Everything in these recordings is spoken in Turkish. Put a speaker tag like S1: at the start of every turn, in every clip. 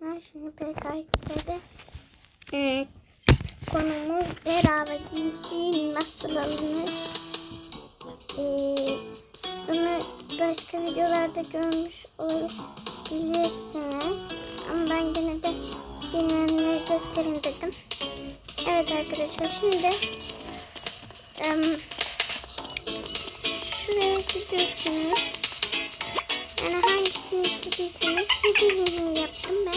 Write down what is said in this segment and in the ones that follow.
S1: arkadaşlar. Şimdi PKX'de e, konumuz beraber giysi nasıl alınır? E, bunu başka videolarda görmüş olabilirsiniz. Ama ben gene de bilmeyenlere göstereyim dedim. Evet arkadaşlar şimdi em, şuraya gidiyorsunuz. Yani hangisini istediyseniz yaptım ben.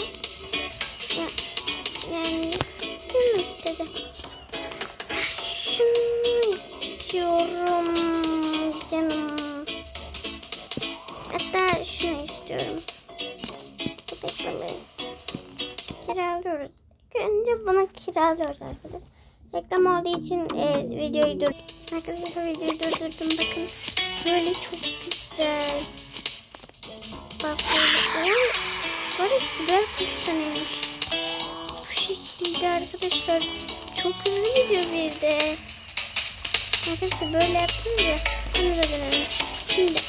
S1: Şunu istiyorum. Köpek balığı. Kiralıyoruz. İlk Önce bunu kiralıyoruz arkadaşlar. Reklam olduğu için e, videoyu dur. Arkadaşlar videoyu durdurdum. Bakın böyle çok güzel. Bak böyle. Böyle siber kuş tanıymış. Bu şekilde arkadaşlar. Çok hızlı gidiyor bir de. Arkadaşlar böyle yaptım ya. Bunu da denelim. Şimdi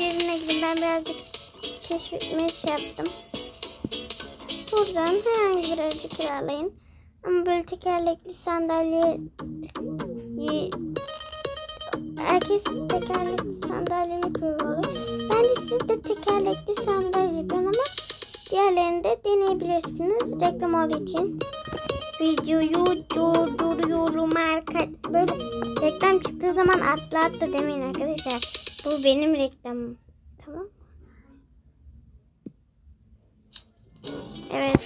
S1: yerine gidin. Ben birazcık keşfetmeye şey yaptım. Buradan herhangi bir aracı kiralayın. Ama böyle tekerlekli sandalye Ye- herkes tekerlekli sandalye yapıyor böyle. Ben de siz de tekerlekli sandalye yapıyorum ama diğerlerini de deneyebilirsiniz. Reklam olduğu için videoyu durduruyorum arkadaşlar. Böyle reklam çıktığı zaman atla atla demeyin arkadaşlar. Bu benim reklamım. Tamam. Evet.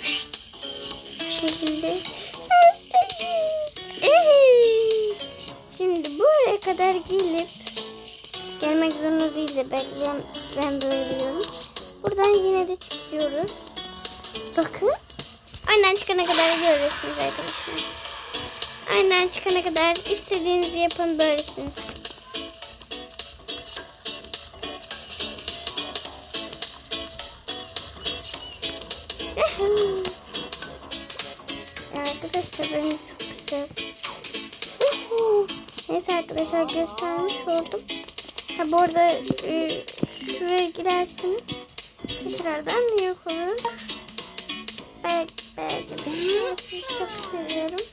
S1: Bu şekilde. Şimdi buraya kadar gelip gelmek zorunda değil de ben, ben böyle biliyorum. Buradan yine de çıkıyoruz. Bakın. Aynen çıkana kadar görüyorsunuz arkadaşlar. Aynen çıkana kadar istediğinizi yapın böylesiniz. Arkadaşlar benim çok güzel. Neyse arkadaşlar göstermiş oldum. Ha bu arada e, şuraya girersiniz. Tekrardan yok olur. Belki belki. Çok seviyorum.